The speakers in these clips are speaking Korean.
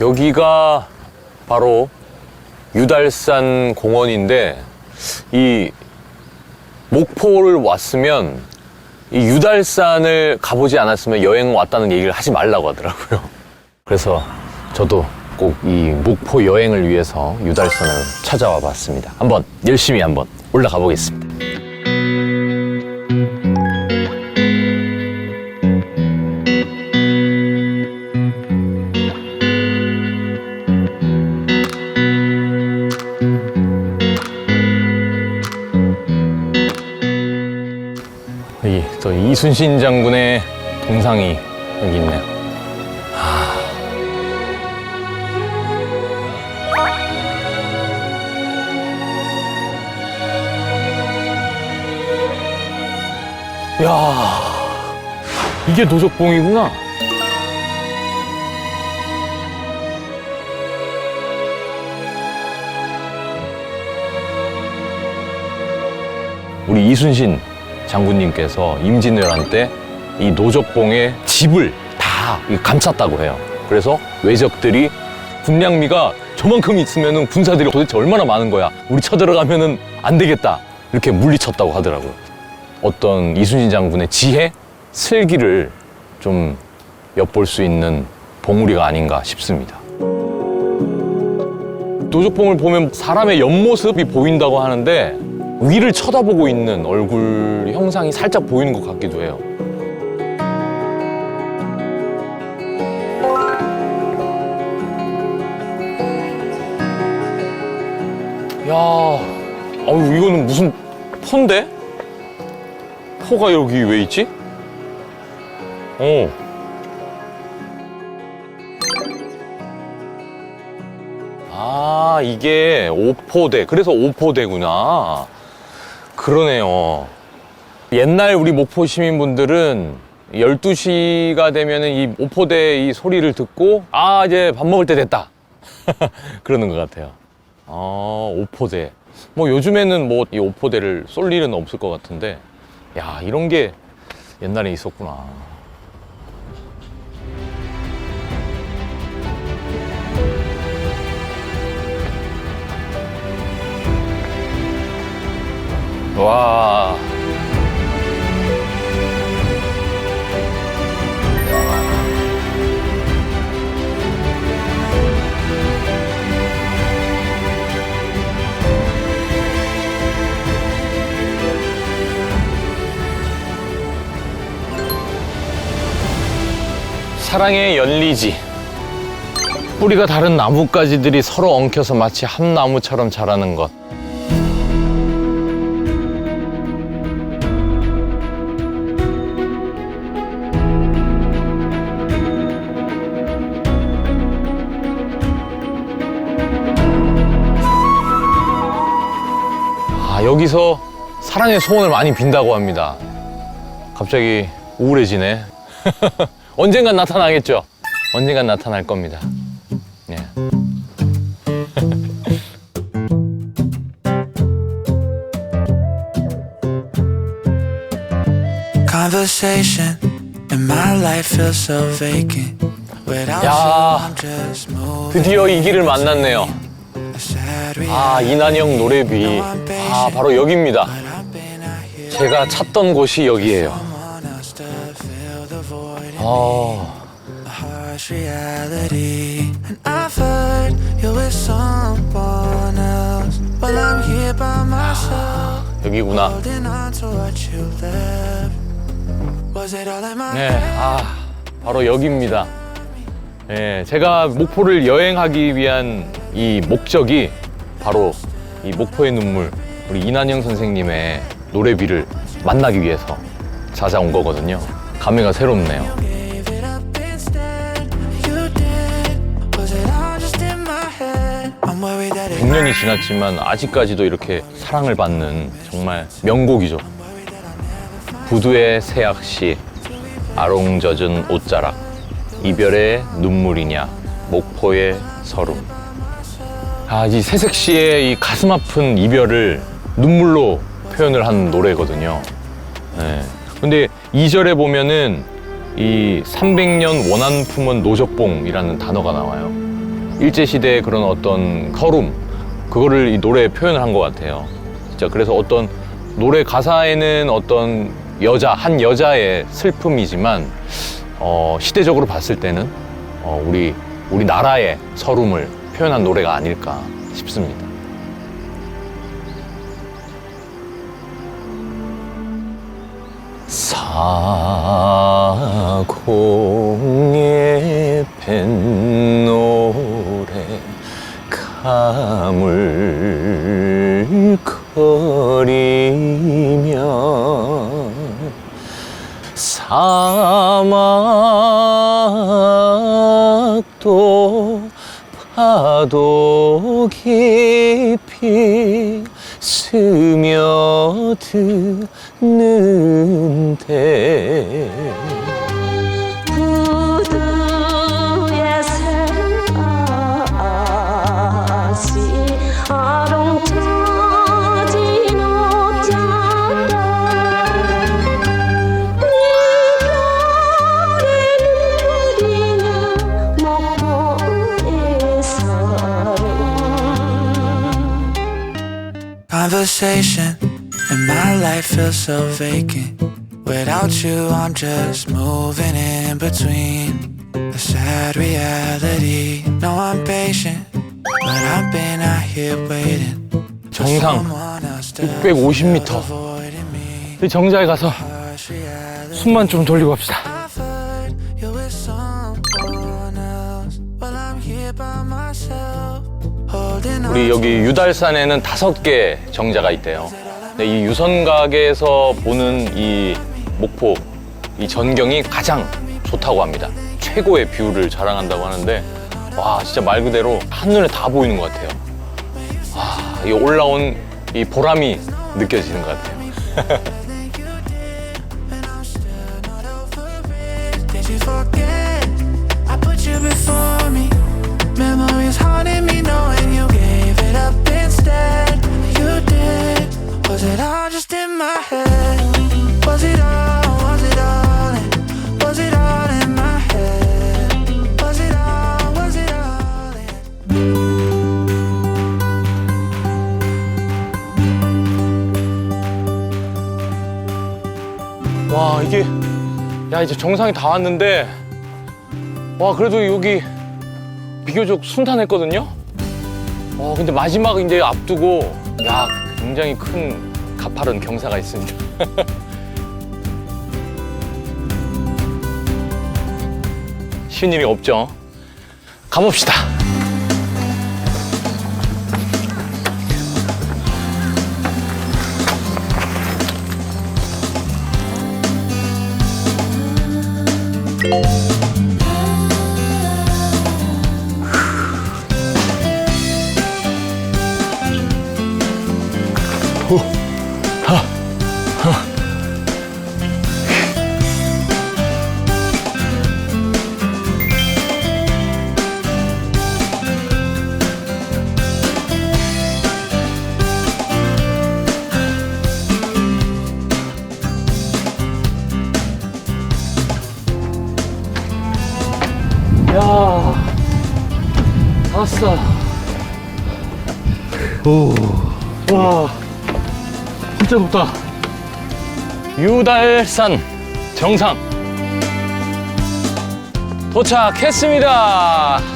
여기가 바로 유달산 공원인데 이 목포를 왔으면 이 유달산을 가보지 않았으면 여행 왔다는 얘기를 하지 말라고 하더라고요. 그래서 저도 꼭 이 목포 여행을 위해서 유달산을 찾아와 봤습니다. 한번 열심히 한번 올라가 보겠습니다. 여기 또 이순신 장군의 동상이 여기 있네요. 야 이게 도적봉이구나. 우리 이순신 장군님께서 임진왜란 때 이 노적봉의 집을 다 감쌌다고 해요. 그래서 외적들이 군량미가 저만큼 있으면 군사들이 도대체 얼마나 많은 거야. 우리 쳐들어가면은 안 되겠다. 이렇게 물리쳤다고 하더라고요. 어떤 이순신 장군의 지혜, 슬기를 좀 엿볼 수 있는 봉우리가 아닌가 싶습니다. 도적봉을 보면 사람의 옆모습이 보인다고 하는데 위를 쳐다보고 있는 얼굴 형상이 살짝 보이는 것 같기도 해요. 야, 어우 이거는 무슨 포인데? 포가 여기 왜 있지? 어. 아, 이게 오포대. 그래서 오포대구나. 그러네요. 옛날 우리 목포 시민분들은 12시가 되면은 이 오포대 이 소리를 듣고, 아, 이제 밥 먹을 때 됐다. 그러는 것 같아요. 아, 오포대. 뭐 요즘에는 뭐 이 오포대를 쏠 일은 없을 것 같은데, 야, 이런 게 옛날에 있었구나. 와. 사랑의 연리지. 뿌리가 다른 나뭇가지들이 서로 엉켜서 마치 한 나무처럼 자라는 것. 여기서 사랑의 소원을 많이 빈다고 합니다. 갑자기 우울해지네. 언젠간 나타나겠죠? 언젠간 나타날 겁니다. 예. Conversation and my life feels so vacant. Without 야. you, I'm just moving. 드디어 이 길을 만났네요. 아. 이난영 노래비. 아, 바로 여기입니다. 제가 찾던 곳이 여기예요. 아, 여기구나. 네, 아, 바로 여기입니다. 예, 제가 목포를 여행하기 위한 이 목적이 바로 이 목포의 눈물, 우리 이난영 선생님의 노래비를 만나기 위해서 찾아온 거거든요. 감회가 새롭네요. gave it up instead. You did. Was it all just in my head? I'm worried that it 100년이 지났지만 아직까지도 이렇게 사랑을 받는 정말 명곡이죠. 부두의 새악시, 아롱 젖은 옷자락, 이별의 눈물이냐, 목포의 서름. 아, 이 새색시의 이 가슴 아픈 이별을 눈물로 표현을 한 노래거든요. 네. 근데 2절에 보면은 이 300년 원한 품은 노적봉이라는 단어가 나와요. 일제시대의 그런 어떤 서름, 그거를 이 노래에 표현을 한 것 같아요. 진짜 그래서 어떤 노래 가사에는 어떤 여자, 한 여자의 슬픔이지만, 어, 시대적으로 봤을 때는, 어, 우리, 우리 나라의 서름을 표현한 노래가 아닐까 싶습니다. 사공 Conversation and my life feels so vacant. Without you, I'm just moving in between. A sad reality. No, I'm patient, but I've been out here waiting. 정상 someone else to 650m. fill the void in me. 이 정자에 가서. 숨만 좀 돌리고 갑시다. 우리 여기 유달산에는 다섯 개 정자가 있대요. 근데 이 유선각에서 보는 이 목포 이 전경이 가장 좋다고 합니다. 최고의 뷰를 자랑한다고 하는데 와 진짜 말 그대로 한눈에 다 보이는 것 같아요. 와, 이 올라온 이 보람이 느껴지는 것 같아요. 이제 정상이 다 왔는데 와 그래도 여기 비교적 순탄했거든요. 와 근데 마지막 이제 앞두고 야 굉장히 큰 가파른 경사가 있습니다. 쉬운 일이 없죠. 가봅시다. 야, 왔어. 오, 와, 진짜 높다. 유달산 정상 도착했습니다.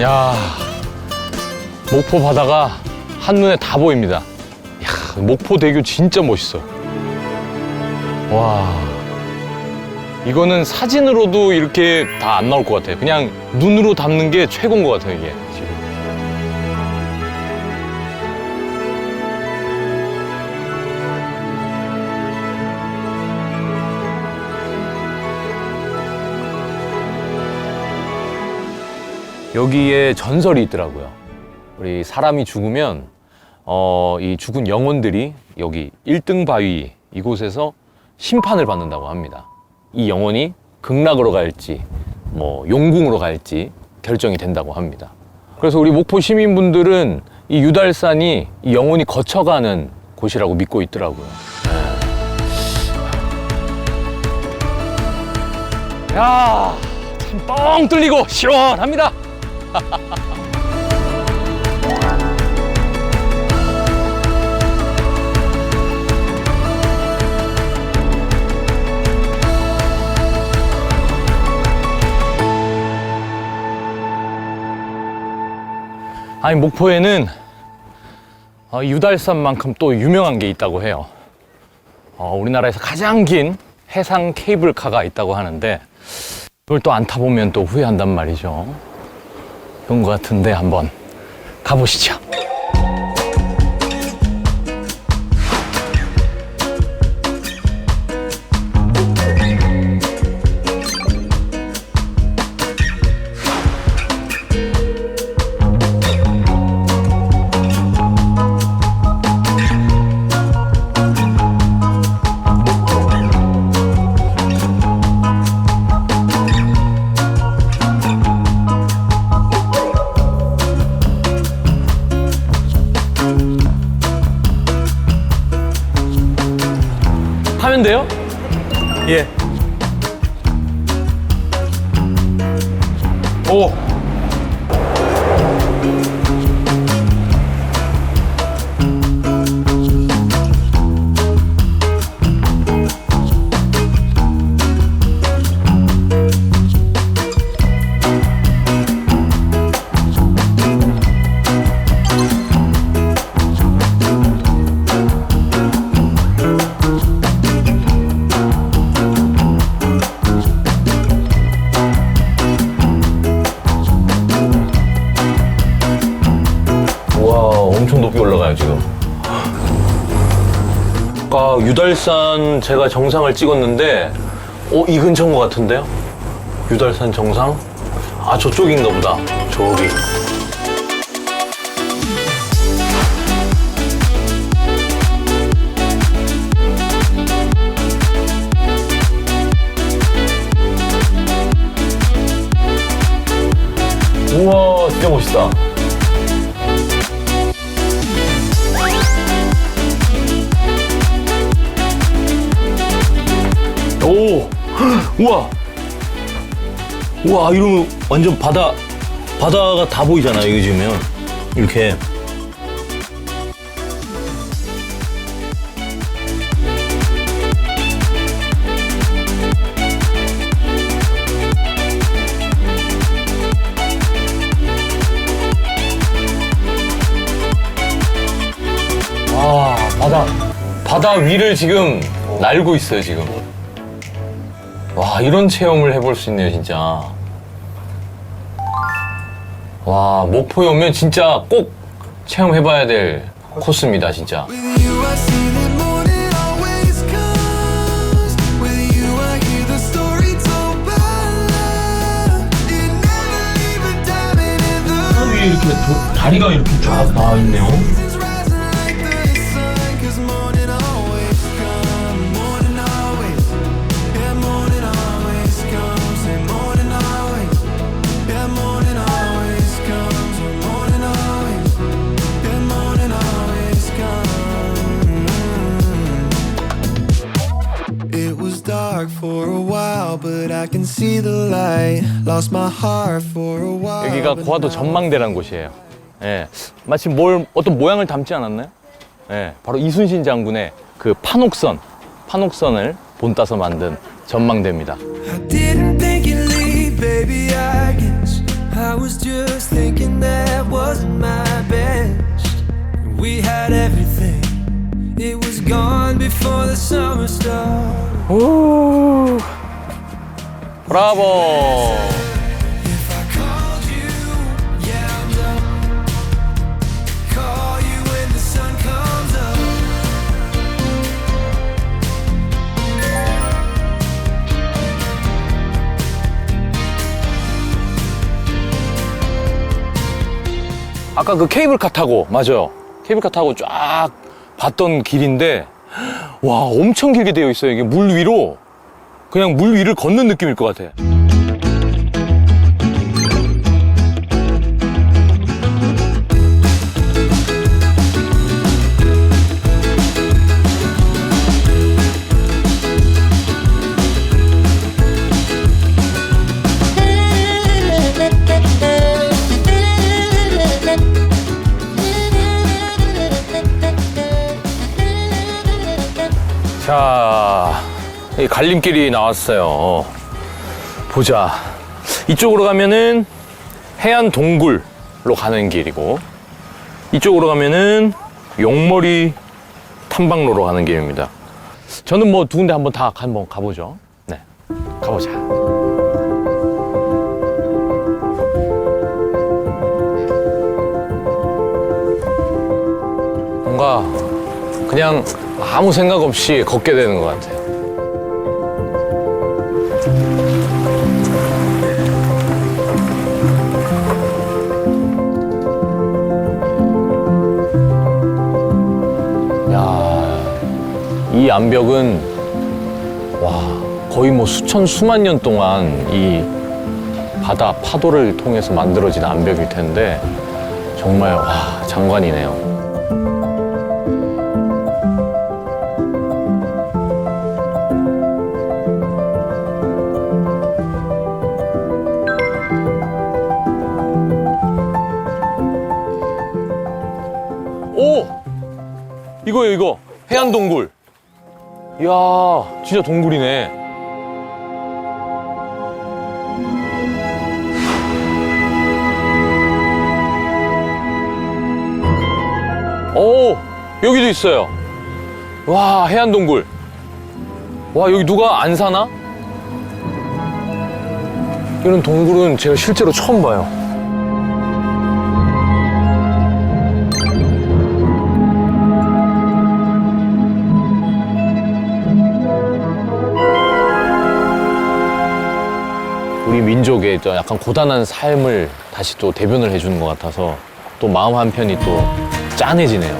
야, 목포 바다가 한눈에 다 보입니다. 야, 목포대교 진짜 멋있어요. 와, 이거는 사진으로도 이렇게 다 안 나올 것 같아요. 그냥 눈으로 담는 게 최고인 것 같아요, 이게 여기에 전설이 있더라고요. 우리 사람이 죽으면 어, 이 죽은 영혼들이 여기 일등 바위 이곳에서 심판을 받는다고 합니다. 이 영혼이 극락으로 갈지 뭐 용궁으로 갈지 결정이 된다고 합니다. 그래서 우리 목포 시민분들은 이 유달산이 이 영혼이 거쳐가는 곳이라고 믿고 있더라고요. 야, 참 뻥 뚫리고 시원합니다. 아니 목포에는 어, 유달산만큼 또 유명한 게 있다고 해요. 어, 우리나라에서 가장 긴 해상 케이블카가 있다고 하는데 이걸 또 안 타보면 또 후회한단 말이죠. 그런 것 같은데 한번 가보시죠. 돼요? 예. 오. 유달산 제가 정상을 찍었는데, 어, 이 근처인 것 같은데요? 유달산 정상? 아, 저쪽인가 보다. 저기. 우와, 진짜 멋있다. 우와, 우와 이러면 완전 바다 바다가 다 보이잖아 여기 지면 이렇게. 와 바다 바다 위를 지금 날고 있어요 지금. 와 이런 체험을 해볼 수 있네요 진짜 와 목포에 오면 진짜 꼭 체험해봐야 될 코스입니다 진짜 위에 이렇게 다리가 이렇게 쫙 나와 있네요 여기가 고화도 now 전망대라는 곳이에요. 예, 마치 뭘 어떤 모양을 담지 않았나요? 예, 바로 이순신 장군의 그 판옥선 판옥선을 본따서 만든 전망대입니다. Think you'd 아까 그 케이블카 타고 맞아요 케이블카 타고 쫙 봤던 길인데 와, 엄청 길게 되어 있어요. 이게 물 위로 그냥 물 위를 걷는 느낌일 것 같아. 자, 이 갈림길이 나왔어요. 보자. 이쪽으로 가면은 해안 동굴로 가는 길이고, 이쪽으로 가면은 용머리 탐방로로 가는 길입니다. 저는 뭐 두 군데 한번 다 한번 가보죠. 네, 가보자. 뭔가 그냥 아무 생각 없이 걷게 되는 것 같아요. 야, 이 암벽은 와 거의 뭐 수천 수만 년 동안 이 바다 파도를 통해서 만들어진 암벽일 텐데 정말 와 장관이네요. 오! 이거요, 이거. 해안 동굴. 이야, 진짜 동굴이네. 오, 여기도 있어요. 와, 해안 동굴. 와, 여기 누가 안 사나? 이런 동굴은 제가 실제로 처음 봐요. 우리 민족의 저 약간 고단한 삶을 다시 또 대변을 해주는 것 같아서 또 마음 한편이 또 짠해지네요.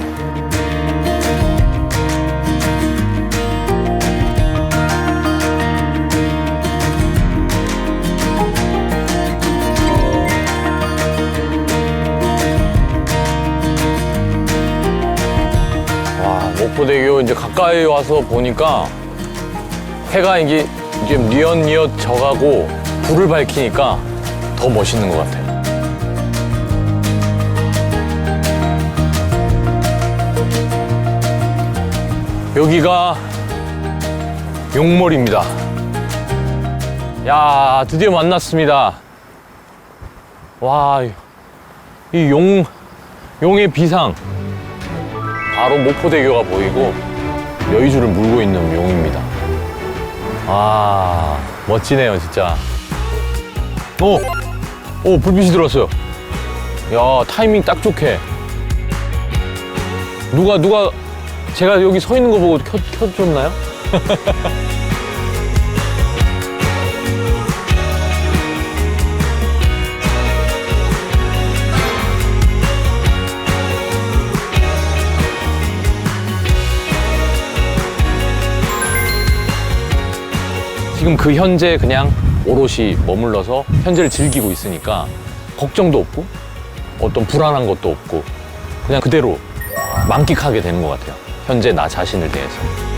와, 목포대교 이제 가까이 와서 보니까 해가 이게 이제 뉘엿뉘엿 져가고 불을 밝히니까 더 멋있는 것 같아요. 여기가 용몰입니다. 야, 드디어 만났습니다. 와, 이 용, 용의 비상. 바로 목포대교가 보이고 여의주를 물고 있는 용입니다. 아, 멋지네요, 진짜. 오! 오, 불빛이 들어왔어요. 야, 타이밍 딱 좋게. 누가, 누가, 제가 여기 서 있는 거 보고 켜, 켜줬나요? 지금 그 현재 그냥 오롯이 머물러서 현재를 즐기고 있으니까 걱정도 없고 어떤 불안한 것도 없고 그냥 그대로 만끽하게 되는 것 같아요. 현재 나 자신을 대해서.